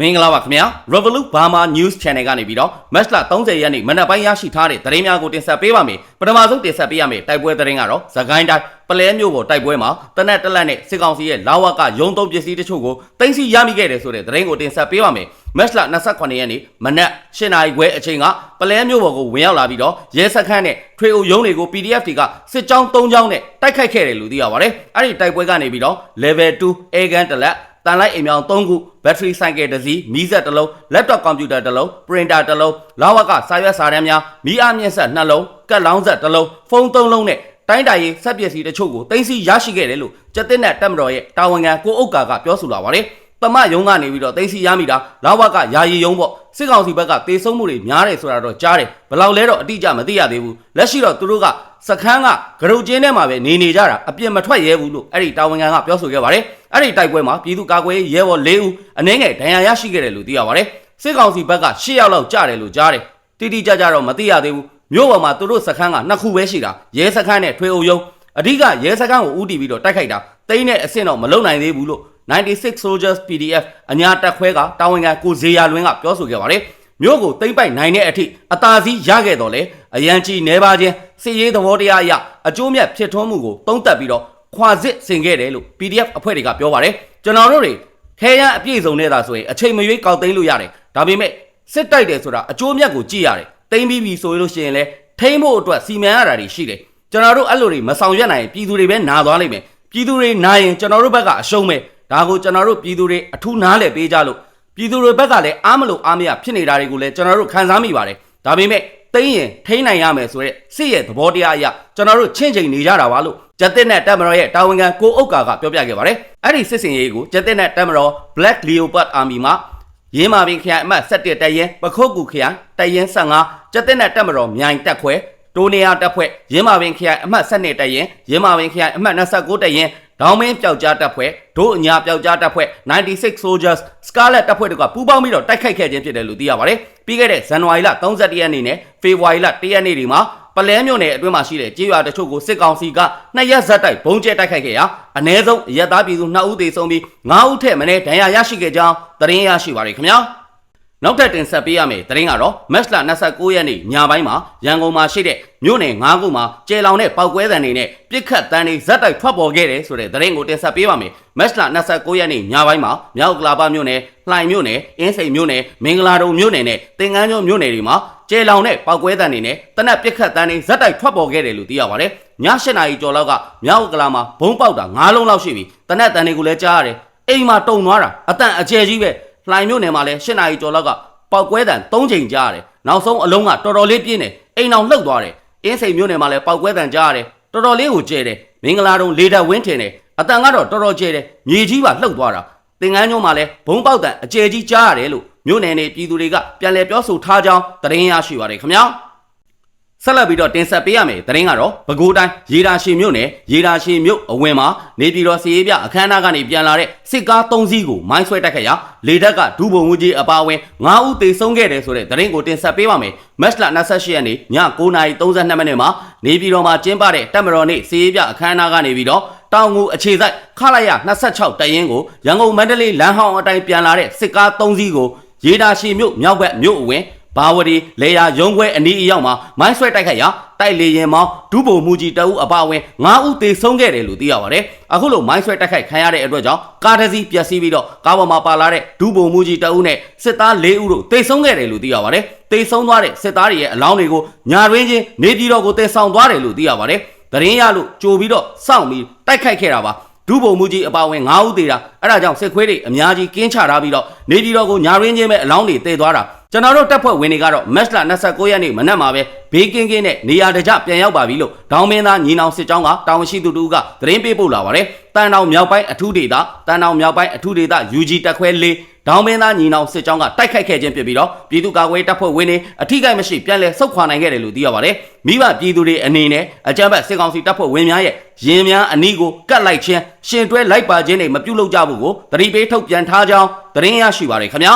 မင်္ဂလာပါခင်ဗျာ Revolut Burma News Channel ကနေပြီးတော့ match လ30ရက်နေ့မနက်ပိုင်းရရှိထားတဲ့သတင်းများကိုတင်ဆက်ပေးပါမယ်ပထမဆုံးတင်ဆက်ပေးရမယ်တိုက်ပွဲသတင်းကတော့သခိုင်းတိုင်းပလဲမျိုးပေါ်တိုက်ပွဲမှာတနက်တက်လက်နဲ့စစ်ကောင်စီရဲ့လာဝကရုံသုံးပစ္စည်းတချို့ကိုတင်စီရမိခဲ့တယ်ဆိုတဲ့သတင်းကိုတင်ဆက်ပေးပါမယ် match လ28ရက်နေ့မနက်8နာရီခွဲအချိန်ကပလဲမျိုးပေါ်ကိုဝင်ရောက်လာပြီးတော့ရဲစခန်းနဲ့ထွေအိုရုံးတွေကို PDF တွေကစစ်ကြောင်း3ကြောင်းနဲ့တိုက်ခိုက်ခဲ့တယ်လို့သိရပါတယ်အဲ့ဒီတိုက်ပွဲကနေပြီးတော့ level 2 A gun တစ်လက် တန်လိုက်အိမ်မြောင်3ခုဘက်ထရီဆိုင်ကယ်တစ်စီးမီးစက်တစ်လုံး laptop computer တစ်လုံး printer တစ်လုံးလာဝကစာရွက်စာတမ်းများမီးအားမြင့်ဆက်2လုံးကတ်လောင်းဆက်တစ်လုံးဖုန်း3လုံးနဲ့တိုင်းတာရေးစက်ပစ္စည်းတချို့ကိုတင်စီရရှိခဲ့တယ်လို့ကျက်တဲ့နဲ့တက်မတော်ရဲ့တာဝန်ခံကိုအုတ်ကာကပြောဆိုလာပါတယ်တမယုံကနေပြီးတော့တင်စီရမိတာလာဝကယာယီယုံပေါ့စစ်ကောင်စီဘက်ကတေဆုံးမှုတွေများတယ်ဆိုတာတော့ကြားတယ်ဘယ်လောက်လဲတော့အတိအကျမသိရသေးဘူးလက်ရှိတော့သူတို့က စခန်းကဂရုကျင်းထဲမှာပဲနေနေကြတာအပြစ်မထွက်ရဲဘူးလို့အဲ့ဒီတာဝန်ခံကပြောဆိုခဲ့ပါတယ်အဲ့ဒီတိုက်ပွဲမှာပြည်သူ့ကာကွယ်ရေးရဲဘော်၄ဦးအနှင်းငယ်ဒဏ်ရာရရှိခဲ့တယ်လို့သိရပါတယ်စစ်ကောင်စီဘက်က၈ယောက်လောက်ကြတယ်လို့ကြားတယ်တိတိကျကျတော့မသိရသေးဘူးမြို့ပေါ်မှာသူတို့စခန်းကနှစ်ခုပဲရှိတာရဲစခန်းနဲ့ထွေအုပ်ရုံးအဓိကရဲစခန်းကိုဦးတည်ပြီးတော့တိုက်ခိုက်တာတိန်းနဲ့အဆင့်တော့မလုံနိုင်သေးဘူးလို့96 Soldiers PDF အညာတက်ခွဲကတာဝန်ခံကိုဇေယျလွင်ကပြောဆိုခဲ့ပါတယ် မြို့ကိုတိမ့်ပိုက်နိုင်တဲ့အထိအသာစီးရခဲ့တော့လေအရန်ကြီးနေပါချင်းစစ်ရေးသဘောတရားအရအကျိုးမြတ်ဖြစ်ထွန်းမှုကိုတုံးတက်ပြီးတော့ခွာစစ်ဆင်ခဲ့တယ်လို့ PDF အဖွဲ့တွေကပြောပါတယ်ကျွန်တော်တို့တွေခဲရန်အပြည့်စုံနေတာဆိုရင်အချိန်မရွေးကောက်သိမ်းလို့ရတယ်ဒါပေမဲ့စစ်တိုက်တယ်ဆိုတာအကျိုးမြတ်ကိုကြည့်ရတယ်သိမ်းပြီးပြီဆိုလို့ရှိရင်လေထိမ့်ဖို့အတွက်စီမံရတာတွေရှိတယ်ကျွန်တော်တို့အဲ့လိုတွေမဆောင်ရွက်နိုင်ရင်ပြည်သူတွေပဲနာသွားလိမ့်မယ်ပြည်သူတွေနာရင်ကျွန်တော်တို့ဘက်ကအရှုံးပဲဒါကိုကျွန်တော်တို့ပြည်သူတွေအထူးနားလည်ပေးကြလို့ ပြည်သူတွေဘက်ကလည်းအားမလို့အားမရဖြစ်နေတာတွေကိုလည်းကျွန်တော်တို့ခံစားမိပါတယ်ဒါပေမဲ့သိမ်းရင်ထိန်းနိုင်ရမယ်ဆိုတဲ့စစ်ရဲ့သဘောတရားအရကျွန်တော်တို့ချင့်ချိန်နေကြတာပါလို့ဂျက်တစ်နဲ့တက်မတော်ရဲ့တာဝန်ခံကိုအုတ်ကာကပြောပြခဲ့ပါတယ်အဲ့ဒီစစ်စင်ရေးကိုဂျက်တစ်နဲ့တက်မတော် Black Leopard Army မှာရင်းမာပင်ခရိုင်အမှတ်17တပ်ရင်းပခုတ်ကူခရိုင်တပ်ရင်း15ဂျက်တစ်နဲ့တက်မတော်မြိုင်တက်ခွဲတိုးနေရတပ်ဖွဲ့ရင်းမာပင်ခရိုင်အမှတ်17တပ်ရင်းရင်းမာပင်ခရိုင်အမှတ်29တပ်ရင်း ဒေါင်းမင်းပျောက်ကြားတပ်ဖွဲ့ဒို့အညာပျောက်ကြားတပ်ဖွဲ့96 Soldiers Scarlet တပ်ဖွဲ့တို့ကပူးပေါင်းပြီးတော့တိုက်ခိုက်ခဲ့ခြင်းဖြစ်တယ်လို့သိရပါတယ်။ပြီးခဲ့တဲ့ဇန်နဝါရီလ31ရက်နေ့နဲ့ဖေဖော်ဝါရီလ1ရက်နေ့တွေမှာပလဲမြို့နယ်အတွင်းမှာရှိတဲ့ကြေးရွာတချို့ကိုစစ်ကောင်စီကနှစ်ရက်ဇက်တိုက်ဘုံကျဲတိုက်ခိုက်ခဲ့ရာအ ਨੇ ဆုံးရက်သားပြည်သူ2ဦးသေဆုံးပြီး9ဦးထက်မနည်းဒဏ်ရာရရှိခဲ့ကြောင်းသတင်းရရှိပါတယ်ခင်ဗျာ။ နောက်ထပ်တင်ဆက်ပေးရမယ့်သတင်းကတော့မက်စလာ29ရက်နေ့ညပိုင်းမှာရန်ကုန်မှာရှိတဲ့မြို့နယ်9ခုမှာကျေလောင်တဲ့ပောက်ကွဲတံတွေနဲ့ပြစ်ခတ်တန်းတွေဇက်တိုက်ထွက်ပေါ်ခဲ့တယ်ဆိုတဲ့သတင်းကိုတင်ဆက်ပေးပါမယ်မက်စလာ29ရက်နေ့ညပိုင်းမှာမြောက်ကလာပမြို့နယ်လှိုင်မြို့နယ်အင်းစိန်မြို့နယ်မင်္ဂလာတုံမြို့နယ်နဲ့တင်ကန်းကျွန်းမြို့နယ်တွေမှာကျေလောင်တဲ့ပောက်ကွဲတံတွေနဲ့တနက်ပြစ်ခတ်တန်းတွေဇက်တိုက်ထွက်ပေါ်ခဲ့တယ်လို့သိရပါတယ်ည7နာရီကျော်လောက်ကမြောက်ကလာမှာဘုံပေါက်တာ9လုံးလောက်ရှိပြီတနက်တန်းတွေကိုလည်းကြားရတယ်အိမ်မှာတုံသွားတာအတန်အကျယ်ကြီးပဲ လှိုင်မြို့နယ်မှာလည်း7နာရီကျော်လောက်ကပောက်ကွဲတံ၃ချိန်ကြားရတယ်နောက်ဆုံးအလုံးကတော်တော်လေးပြင်းတယ်အိမ်အောင်လှုပ်သွားတယ်အင်းစိန်မြို့နယ်မှာလည်းပောက်ကွဲတံကြားရတယ်တော်တော်လေးကိုကျဲတယ်မင်္ဂလာတုံလေတပ်ဝင်းထင်တယ်အတန်ကတော့တော်တော်ကျဲတယ်မြေကြီးပါလှုပ်သွားတာသင်္ကန်းညုံမှာလည်းဘုံပေါက်တံအကျယ်ကြီးကြားရတယ်လို့မြို့နယ်နေပြည်သူတွေကပြန်လည်ပြောဆိုထားကြောင်းသတင်းရရှိပါတယ်ခင်ဗျာ ဆက်လက်ပြီးတော့တင်ဆက်ပေးရမယ်သတင်းကတော့ပဲခူးတိုင်းရေဒါရှိမြို့နယ်ရေဒါရှိမြို့အဝင်မှာနေပြည်တော်စီရေးပြအခမ်းအနားကနေပြန်လာတဲ့စစ်ကား၃စီးကိုမိုင်းဆွဲတိုက်ခတ်ရာလေတပ်ကဒူးဘုံဦးကြီးအပါအဝင်9ဦးသေဆုံးခဲ့တယ်ဆိုတဲ့သတင်းကိုတင်ဆက်ပေးပါမယ်မက်လ28ရက်နေ့ည9:32မိနစ်မှာနေပြည်တော်မှာကျင်းပတဲ့တပ်မတော်နေ့စီရေးပြအခမ်းအနားကနေပြီးတော့တောင်ငူအခြေစိုက်ခလာရ26တရင်ကိုရန်ကုန်မန္တလေးလမ်းဟောင်းအတိုင်းပြန်လာတဲ့စစ်ကား၃စီးကိုရေဒါရှိမြို့မြောက်ဘက်မြို့အဝင် ဘာဝတီလေယာရုံးခွဲအနီးအရောက်မှာမိုင်းဆွဲတိုက်ခိုက်ရာတိုက်လေရင်မောင်းဒုဗိုလ်မှူးကြီးတအုပ်အပါအဝင်9ဦးသေဆုံးခဲ့တယ်လို့သိရပါတယ်။အခုလိုမိုင်းဆွဲတိုက်ခိုက်ခံရတဲ့အတွက်ကြောင့်ကားတစ်စီးပျက်စီးပြီးတော့ကားပေါ်မှာပါလာတဲ့ဒုဗိုလ်မှူးကြီးတအုပ်နဲ့စစ်သား၄ဦးတို့သေဆုံးခဲ့တယ်လို့သိရပါတယ်။သေဆုံးသွားတဲ့စစ်သားတွေရဲ့အလောင်းတွေကိုညာရင်းချင်းနေပြည်တော်ကိုတည်ဆောင်သွားတယ်လို့သိရပါတယ်။သတင်းရလို့ကြိုပြီးတော့စောင့်ပြီးတိုက်ခိုက်ခဲ့တာပါ။ဒုဗိုလ်မှူးကြီးအပါအဝင်9ဦးသေတာအဲ့ဒါကြောင့်စစ်ခွေးတွေအများကြီးကင်းချထားပြီးတော့နေပြည်တော်ကိုညာရင်းချင်းပဲအလောင်းတွေတည်သွားတာ ကျွန်တော်တို့တပ်ဖွဲ့ဝင်တွေကတော့မက်စလာ29ရက်နေ့မနက်မှာပဲဘေးကင်းကင်းနဲ့နေရာတကျပြန်ရောက်ပါပြီလို့ဒေါင်းမင်းသားညီနောင်စစ်ကြောင်းကတာဝန်ရှိသူတို့ကသတင်းပေးပို့လာပါတယ်တန်တောင်မြောက်ပိုင်းအထူးဒေသတန်တောင်မြောက်ပိုင်းအထူးဒေသ UG တက်ခွဲ၄ဒေါင်းမင်းသားညီနောင်စစ်ကြောင်းကတိုက်ခိုက်ခဲ့ခြင်းဖြစ်ပြီးတော့ပြည်သူ့ကာကွယ်တပ်ဖွဲ့ဝင်တွေအထိကိမရှိပြန်လည်ဆုတ်ခွာနိုင်ခဲ့တယ်လို့သိရပါတယ်မိဘပြည်သူတွေအနေနဲ့အကြမ်းဖက်စစ်ကောင်စီတပ်ဖွဲ့ဝင်များရဲ့ရင်များအနီးကိုကတ်လိုက်ခြင်းရှင်တွဲလိုက်ပါခြင်းတွေမပြုတ်လို့ကြဘူးကိုတတိပေးထုတ်ပြန်ထားကြောင်းသတင်းရရှိပါတယ်ခင်ဗျာ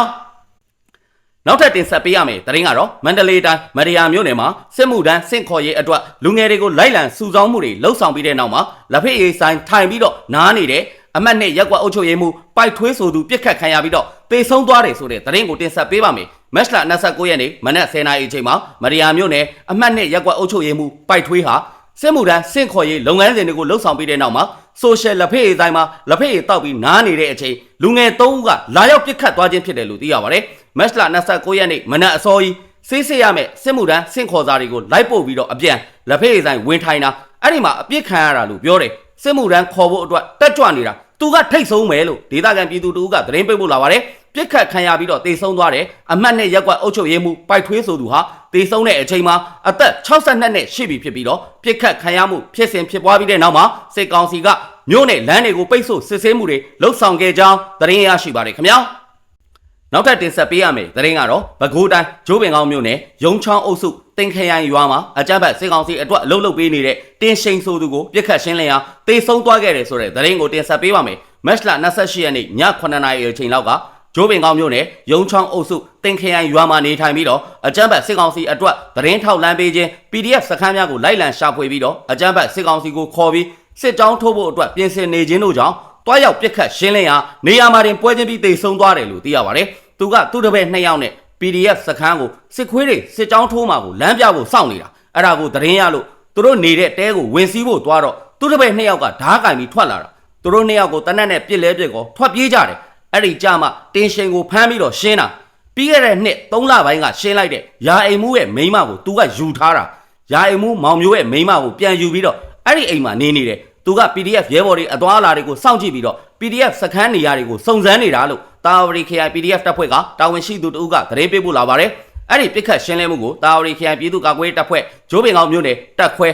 နောက်ထပ်တင်ဆက်ပေးရမယ်တရင်ကတော့မန္တလေးတိုင်းမရယာမြို့နယ်မှာစစ်မှုထမ်းစင့်ခေါ်ရေးအတွက်လူငယ်တွေကိုလိုက်လံစုဆောင်းမှုတွေလှုပ်ဆောင်ပြီးတဲ့နောက်မှာလက်ဖက်ရည်ဆိုင်ထိုင်ပြီးတော့နားနေတဲ့အအမတ်နဲ့ရက်ကွက်အုပ်ချုပ်ရေးမှူးပိုက်ထွေးဆိုသူပြစ်ခတ်ခံရပြီးတော့တေဆုံးသွားတယ်ဆိုတဲ့သတင်းကိုတင်ဆက်ပေးပါမယ်မက်လ29ရက်နေ့မနက်10:00နာရီအချိန်မှာမရီယာမြို့နယ်အမတ်နဲ့ရက်ကွက်အုပ်ချုပ်ရေးမှူးပိုက်ထွေးဟာစစ်မှုထမ်းစင့်ခေါ်ရေးလုပ်ငန်းစဉ်တွေကိုလှုပ်ဆောင်ပြီးတဲ့နောက်မှာဆိုရှယ်လက်ဖက်ရည်တိုင်းမှာလက်ဖက်ရည်တောက်ပြီးနားနေတဲ့အချိန်လူငယ်၃ဦးကလာရောက်ပြစ်ခတ်သွားခြင်းဖြစ်တယ်လို့သိရပါတယ် မက်လ29ရက်နေ့မနက်အစောကြီးဆေးစစ်ရမယ်စစ်မှုထမ်းစင့်ခေါ်စာတွေကိုလိုက်ပို့ပြီးတော့အပြန်လက်ဖက်ရည်ဆိုင်ဝင်ထိုင်တာအဲ့ဒီမှာအပြစ်ခံရတာလို့ပြောတယ်စစ်မှုထမ်းခေါ်ဖို့အတွက်တက်ကြွနေတာသူကထိတ်ဆုံးမယ်လို့ဒေသခံပြည်သူတို့ကသတင်းပေးပို့လာပါတယ်ပြစ်ခတ်ခံရပြီးတော့တေဆုံးသွားတယ်အမတ်နဲ့ရက်ကွက်အုပ်ချုပ်ရေးမှူးပိုက်ထွေးဆိုသူဟာတေဆုံးတဲ့အချိန်မှာအသက်62နှစ်ရှိပြီဖြစ်ပြီးတော့ပြစ်ခတ်ခံရမှုဖြစ်စဉ်ဖြစ်ပွားပြီးတဲ့နောက်မှာစစ်ကောင်စီကမြို့နယ်လမ်းတွေကိုပိတ်ဆို့စစ်ဆေးမှုတွေလှုပ်ဆောင်ခဲ့ကြောင်းသတင်းရရှိပါတယ်ခင်ဗျာ နောက်ထပ်တင်ဆက်ပေးရမယ်သတင်းကတော့ပဲခူးတိုင်းဂျိုးပင်ကောင်းမြို့နယ်ရုံချောင်းအုပ်စုတင်ခရိုင်ရွာမှာအကြမ်းဖက်စစ်ကောင်စီအတွက်အလုပ်လုပ်ပေးနေတဲ့တင်ရှိန်ဆိုသူကိုပြစ်ခတ်ရှင်းလင်းရာတေဆုံးသွားခဲ့တယ်ဆိုတဲ့သတင်းကိုတင်ဆက်ပေးပါမယ်မက်လ28ရက်နေ့ည9:00နာရီအချိန်လောက်ကဂျိုးပင်ကောင်းမြို့နယ်ရုံချောင်းအုပ်စုတင်ခရိုင်ရွာမှာနေထိုင်ပြီးတော့အကြမ်းဖက်စစ်ကောင်စီအတွက်သတင်းထောက်လမ်းပေးခြင်း PDF စခန်းများကိုလိုက်လံရှာဖွေပြီးတော့အကြမ်းဖက်စစ်ကောင်စီကိုခေါ်ပြီးစစ်ကြောင်းထိုးဖို့အတွက်ပြင်ဆင်နေခြင်းတို့ကြောင့် တွားရောက်ပြစ်ခတ်ရှင်းလင်းရာနေရာမှာတင်ပွဲချင်းပြီးတေဆုံးသွားတယ်လို့သိရပါတယ်။သူကသူ့တပည့်နှစ်ယောက်နဲ့ PDF စခန်းကိုစစ်ခွေးတွေစစ်ကြောင်းထိုးမှာကိုလမ်းပြဖို့စောင့်နေတာအဲ့ဒါကိုသတင်းရလို့သူတို့နေတဲ့တဲကိုဝင်စီးဖို့သွားတော့သူ့တပည့်နှစ်ယောက်ကဓားကင်ပြီးထွက်လာတာသူတို့နှစ်ယောက်ကိုတနက်နဲ့ပြစ်လဲပြစ်ကောထွက်ပြေးကြတယ်အဲ့ဒီကြမှာတင်းရှင်ကိုဖမ်းပြီးတော့ရှင်းတာပြီးခဲ့တဲ့နှစ်3လပိုင်းကရှင်းလိုက်တဲ့ယာအိမ်မှုရဲ့မိန်းမကိုသူကယူထားတာယာအိမ်မှုမောင်မျိုးရဲ့မိန်းမကိုပြန်ယူပြီးတော့အဲ့ဒီအိမ်မှာနေနေတယ် သူက PDF ရဲဘော်တွေအသွားအလာတွေကိုစောင့်ကြည့်ပြီးတော့ PDF စခန်းနေရာတွေကိုစုံစမ်းနေတာလို့တာဝရီ KI PDF တပ်ဖွဲ့ကတာဝန်ရှိသူတဦးကသတင်းပေးပို့လာပါတယ်။အဲ့ဒီပြစ်ခတ်ရှင်းလင်းမှုကိုတာဝရီ KI ပြည်သူ့ကာကွယ်ရေးတပ်ဖွဲ့ဂျိုးပင်ကောင်မြို့နယ်တပ်ခွဲ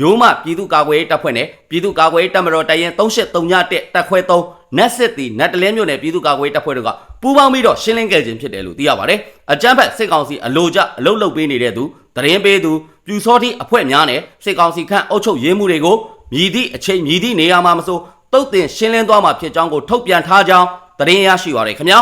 ရိုးမပြည်သူ့ကာကွယ်ရေးတပ်ဖွဲ့နဲ့ပြည်သူ့ကာကွယ်ရေးတပ်မတော်တရင်3831တပ်ခွဲ3နက်စစ်တီနတ်တလင်းမြို့နယ်ပြည်သူ့ကာကွယ်ရေးတပ်ဖွဲ့တို့ကပူးပေါင်းပြီးတော့ရှင်းလင်းခဲ့ခြင်းဖြစ်တယ်လို့သိရပါတယ်။အကြမ်းဖက်စစ်ကောင်စီအလို့ကျအလုတ်လုတ်ပေးနေတဲ့သူသတင်းပေးသူပြူစောတိအဖွဲ့များနဲ့စစ်ကောင်စီခန့်အုပ်ချုပ်ရေးမှုတွေကို မြည်သည့်အချိန်မြည်သည့်နေရာမှာမဆိုတုတ်တင်ရှင်းလင်းသွားမှာဖြစ်ကြောင်းကိုထုတ်ပြန်ထားကြောင်းသတင်းရရှိပါရခင်ဗျာ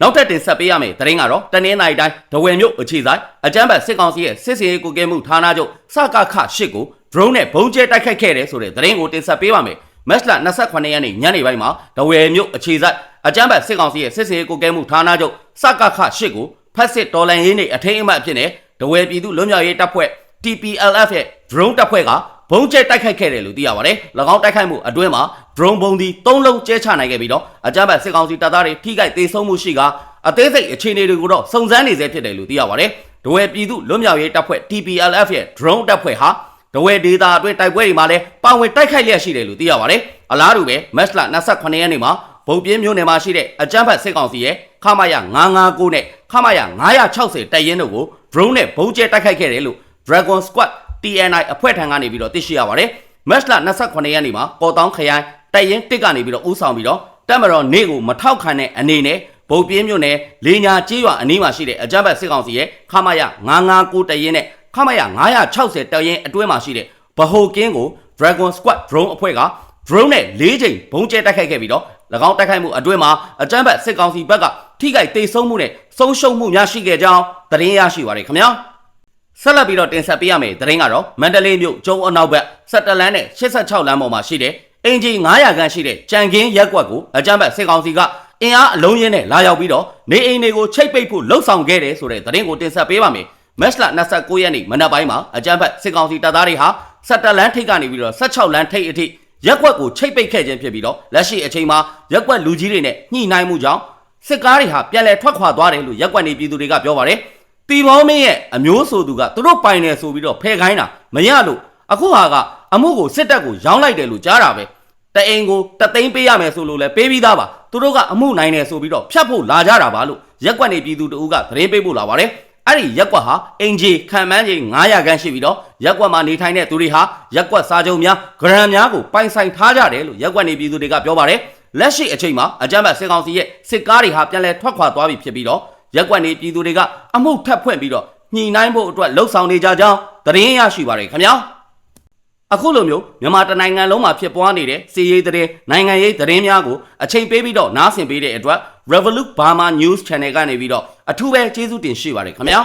နောက်ထပ်တင်ဆက်ပေးရမယ့်သတင်းကတော့တနင်္လာရီတိုင်းဒဝယ်မြို့အခြေဆိုင်အကြမ်းဖက်စစ်ကောင်စီရဲ့စစ်စင်ရေးကိုကဲမှုဌာနချုပ်စကခရှစ်ကို drone နဲ့ဘုံကျဲတိုက်ခိုက်ခဲ့တယ်ဆိုတဲ့သတင်းကိုတင်ဆက်ပေးပါမယ်မက်လ28ရက်နေ့ညနေပိုင်းမှာဒဝယ်မြို့အခြေဆိုင်အကြမ်းဖက်စစ်ကောင်စီရဲ့စစ်စင်ရေးကိုကဲမှုဌာနချုပ်စကခရှစ်ကိုဖက်စစ်တော်လန်ရေးနေအထိမ်းအမှတ်အဖြစ်နဲ့ဒဝယ်ပြည်သူ့လွတ်မြောက်ရေးတပ်ဖွဲ့ TPLF ရဲ့ drone တပ်ဖွဲ့က ဘုံကျဲတိုက်ခိုက်ခဲ့တယ်လို့သိရပါတယ်။၎င်းတိုက်ခိုက်မှုအတွင်းမှာ drone ဘုံဒီ၃လုံးကျဲချနိုင်ခဲ့ပြီးတော့အကြမ်းဖက်စစ်ကောင်စီတပ်သားတွေထိခိုက်ဒေဆုံးမှုရှိကအသေးစိတ်အခြေအနေတွေကိုတော့စုံစမ်းနေဆဲဖြစ်တယ်လို့သိရပါတယ်။ဒဝဲပြည်သူလွတ်မြောက်ရေးတပ်ဖွဲ့ TPLF ရဲ့ drone တပ်ဖွဲ့ဟာဒဝဲဒေတာအတွင်းတိုက်ပွဲတွေမှာလည်းပါဝင်တိုက်ခိုက်လျက်ရှိတယ်လို့သိရပါတယ်။အလားတူပဲမက်လ28ရက်နေ့မှာဗုတ်ပြင်းမြို့နယ်မှာရှိတဲ့အကြမ်းဖက်စစ်ကောင်စီရဲ့ခမာယ959နဲ့ခမာယ960တပ်ရင်းတို့ကို drone နဲ့ဘုံကျဲတိုက်ခိုက်ခဲ့တယ်လို့ Dragon Squad TNI အဖွဲ့ထံကနေပြီးတော့သိရှိရပါတယ်။မက်လ28ရက်နေ့မှာပေါ်တောင်းခရိုင်တိုက်ရင်တစ်ကနေပြီးတော့ဥဆောင်ပြီးတော့တက်မတော်နေကိုမထောက်ခံတဲ့အနေနဲ့ဗုတ်ပြင်းမြို့နယ်လေညာကျေးရွာအနီးမှာရှိတဲ့အကြမ်းဖက်စစ်ကောင်စီရဲ့ခမရ959တရင်နဲ့ခမရ960တရင်အတွင်းမှာရှိတဲ့ဗဟိုကင်းကို Dragon Squad drone အဖွဲ့က drone နဲ့၄ချိန်ဘုံကျဲတိုက်ခိုက်ခဲ့ပြီးတော့၎င်းတိုက်ခိုက်မှုအတွင်းမှာအကြမ်းဖက်စစ်ကောင်စီဘက်ကထိခိုက်ဒေဆုံးမှုနဲ့ဆုံးရှုံးမှုများရှိခဲ့ကြောင်းသတင်းရရှိပါရခင်ဗျာ။ ဆက်လက်ပြီးတော့တင်ဆက်ပေးရမယ့်သတင်းကတော့မန္တလေးမြို့ကျုံအနောက်ဘက်17လမ်းနဲ့86လမ်းပေါ်မှာရှိတဲ့အင်ဂျီ900ခန်းရှိတဲ့ကြံကင်းရက်ကွက်ကိုအကြမ်းဖက်စစ်ကောင်စီကအင်အားအလုံးရင်းနဲ့လာရောက်ပြီးတော့နေအိမ်တွေကိုချိတ်ပိတ်ဖို့လှုံ့ဆော်ခဲ့တယ်ဆိုတဲ့သတင်းကိုတင်ဆက်ပေးပါမယ်။မက်လ29ရက်နေ့မနက်ပိုင်းမှာအကြမ်းဖက်စစ်ကောင်စီတပ်သားတွေဟာ17လမ်းထိပ်ကနေပြီးတော့16လမ်းထိပ်အထိရက်ကွက်ကိုချိတ်ပိတ်ခဲ့ခြင်းဖြစ်ပြီးတော့လက်ရှိအချိန်မှာရက်ကွက်လူကြီးတွေနဲ့ညှိနှိုင်းမှုကြောင့်စစ်ကားတွေဟာပြန်လည်ထွက်ခွာသွားတယ်လို့ရက်ကွက်နေပြည်သူတွေကပြောပါတယ်။ တီမောမင်းရဲ့အမျိုးဆိုသူကသူတို့ပိုင်တယ်ဆိုပြီးတော့ဖယ်ခိုင်းတာမရလို့အခုဟာကအမှုကိုစစ်တပ်ကိုရောင်းလိုက်တယ်လို့ကြားတာပဲတအိမ်ကိုတသိန်းပေးရမယ်ဆိုလို့လဲပေးပြီးသားပါသူတို့ကအမှုနိုင်တယ်ဆိုပြီးတော့ဖြတ်ဖို့လာကြတာပါလို့ရက်ကွက်နေပြည်သူတို့ကသတင်းပေးဖို့လာပါတယ်အဲ့ဒီရက်ကွက်ဟာအင်ဂျီခံမှန်းကြီး900ခန်းရှိပြီးတော့ရက်ကွက်မှာနေထိုင်တဲ့သူတွေဟာရက်ကွက်စားကြုံများဂရန်များကိုပိုင်ဆိုင်ထားကြတယ်လို့ရက်ကွက်နေပြည်သူတွေကပြောပါတယ်လက်ရှိအချိန်မှာအကြမ်းဖက်စစ်ကောင်စီရဲ့စစ်ကားတွေဟာပြန်လည်ထွက်ခွာသွားပြီဖြစ်ပြီးတော့ ရက်ကွက်နေပြည်သူတွေကအမှုထပ်ဖွင့်ပြီးတော့ညှိနှိုင်းဖို့အတွက်လှုံ့ဆော်နေကြကြောင်းသတင်းရရှိပါတယ်ခင်ဗျာအခုလိုမျိုးမြန်မာတနိုင်ငံလုံးမှာဖြစ်ပွားနေတဲ့စီးရေးသတင်းနိုင်ငံရေးသတင်းများကိုအချိန်ပေးပြီးတော့နားဆင်ပေးတဲ့အတွက် Revolut Burma News Channel ကနေပြီးတော့အထူးပဲကျေးဇူးတင်ရှိပါတယ်ခင်ဗျာ